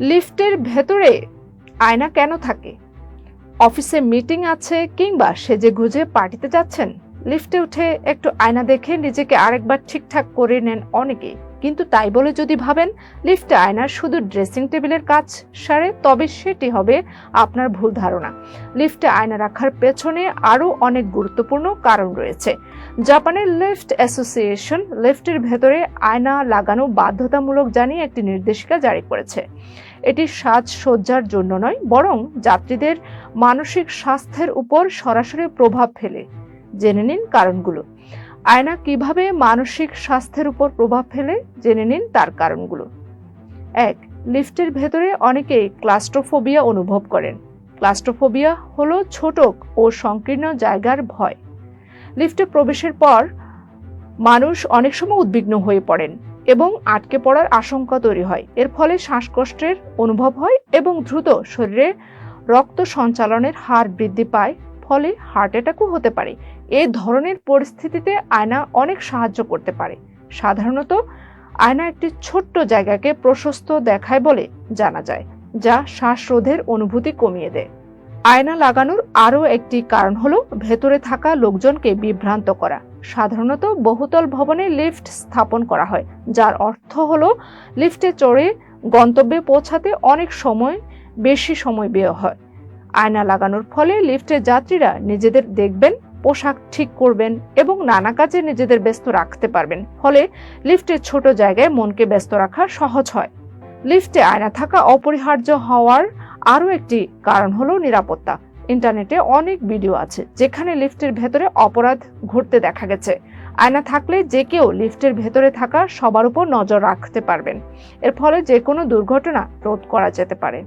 লিফটের ভেতরে আয়না কেন থাকে? অফিসে মিটিং আছে কিংবা সেজে গুজে পার্টিতে যাচ্ছেন? লিফটে উঠে একটু আয়না দেখে নিজেকে আরেকবার ঠিকঠাক করে নেন অনেকেই। কিন্তু তাই বলে যদি ভাবেন, লিফটে আয়না শুধু ড্রেসিং টেবিলের কাজ সারে, তবে সেটি হবে আপনার ভুল ধারণা। লিফটে আয়না রাখার পেছনে আরও অনেক গুরুত্বপূর্ণ কারণ রয়েছে। জাপানের লিফট অ্যাসোসিয়েশন লিফটের ভেতরে আয়না লাগানো বাধ্যতামূলক জানিয়ে একটি নির্দেশিকা জারি করেছে। এটি সাজসজ্জার জন্য নয়, বরং যাত্রীদের মানসিক স্বাস্থ্যের উপর সরাসরি প্রভাব ফেলে। জেনে নিন কারণগুলো। আয়না কীভাবে মানসিক স্বাস্থ্যের উপর প্রভাব ফেলে জেনে নিন তার কারণগুলো। এক, লিফটের ভেতরে অনেকেই ক্লাস্ট্রোফোবিয়া অনুভব করেন। ক্লাস্ট্রোফোবিয়া হলো ছোট ও সংকীর্ণ জায়গার ভয়। লিফটে প্রবেশের পর মানুষ অনেক সময় উদ্বিগ্ন হয়ে পড়েন এবং আটকে পড়ার আশঙ্কা তৈরি হয়। এর ফলে শ্বাসকষ্টের অনুভব হয় এবং দ্রুত শরীরে রক্ত সঞ্চালনের হার বৃদ্ধি পায়। ফলে হার্ট অ্যাটাকও হতে পারে। এই ধরনের পরিস্থিতিতে আয়না অনেক সাহায্য করতে পারে। সাধারণত আয়না একটি ছোট্ট জায়গাকে প্রশস্ত দেখায় বলে জানা যায়, যা শ্বাসরোধের অনুভূতি কমিয়ে দেয়। আয়না লাগানোর আরও একটি কারণ হলো ভেতরে থাকা লোকজনকে বিভ্রান্ত করা। সাধারণত বহুতল ভবনে লিফট স্থাপন করা হয়, যার অর্থ হলো লিফটে চড়ে গন্তব্যে পৌঁছাতে অনেক সময়, বেশি সময় ব্যয় হয়। আয়না লাগানোর ফলে লিফটের যাত্রীরা নিজেদের দেখবেন, পোশাক ঠিক করবেন এবং নানা কাজে নিজেদের ব্যস্ত রাখতে পারবেন। ফলে লিফটের ছোট জায়গায় মনকে ব্যস্ত রাখা সহজ হয়। লিফটে আয়না থাকা অপরিহার্য হওয়ার আরও একটি কারণ হলো নিরাপত্তা। ইন্টারনেটে অনেক ভিডিও আছে যেখানে লিফটের ভেতরে অপরাধ ঘটতে দেখা গেছে। আয়না থাকলে যে কেউ লিফটের ভেতরে থাকা সবার উপর নজর রাখতে পারবেন। এর ফলে যে কোনো দুর্ঘটনা রোধ করা যেতে পারে।